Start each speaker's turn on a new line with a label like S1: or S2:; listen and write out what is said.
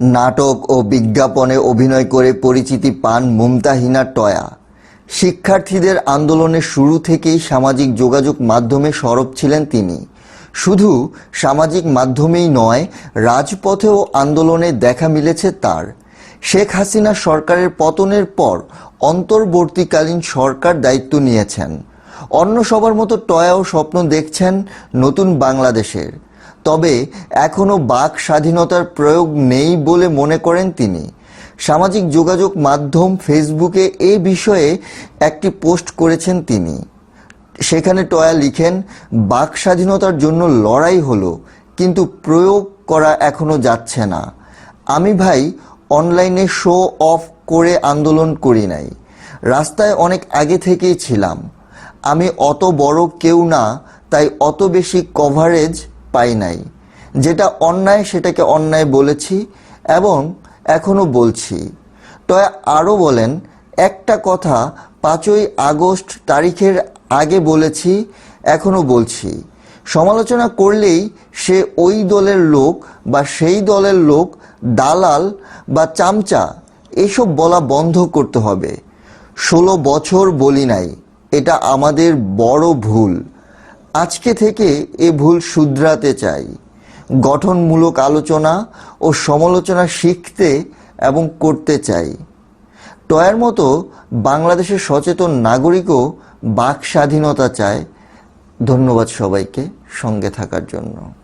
S1: নাটক ও বিজ্ঞাপনে অভিনয় করে পরিচিতি পান মুমতাহিনা টয়া। শিক্ষার্থীদের আন্দোলনের শুরু থেকেই সামাজিক যোগাযোগ মাধ্যমে সরব ছিলেন তিনি। শুধু সামাজিক মাধ্যমেই নয়, রাজপথেও আন্দোলনে দেখা মিলেছে তার। শেখ হাসিনা সরকারের পতনের পর অন্তর্বর্তীকালীন সরকার দায়িত্ব নিয়েছেন। অন্য সবার মতো টয়াও স্বপ্ন দেখছেন নতুন বাংলাদেশের। তবে এখনও বাক স্বাধীনতার প্রয়োগ নেই বলে মনে করেন তিনি। সামাজিক যোগাযোগ মাধ্যম ফেসবুকে এ বিষয়ে একটি পোস্ট করেছেন তিনি। সেখানে টয়া লিখেন, বাক স্বাধীনতার জন্য লড়াই হলো, কিন্তু প্রয়োগ করা এখনও যাচ্ছে না। আমি ভাই, অনলাইনে শো অফ করে আন্দোলন করি নাই। রাস্তায় অনেক আগে থেকেই ছিলাম। আমি অত বড় কেউ না, তাই অত বেশি কভারেজ পাই নাই। যেটা অন্যায়, সেটাকে অন্যায় বলেছি এবং এখনও বলছি। টয়া আরও বলেন, একটা কথা পাঁচই আগস্ট তারিখের আগে বলেছি এখনও বলছি। সমালোচনা করলেই সে ওই দলের লোক বা সেই দলের লোক, দালাল বা চামচা, এসব বলা বন্ধ করতে হবে। ষোলো বছর বলি নাই, এটা আমাদের বড় ভুল। আজকে থেকে এ ভুল শুধরাতে চাই। গঠনমূলক আলোচনা ও সমালোচনা শিখতে এবং করতে চাই। টয়ের মতো বাংলাদেশের সচেতন নাগরিকও বাক স্বাধীনতা চায়। ধন্যবাদ সবাইকে সঙ্গে থাকার জন্য।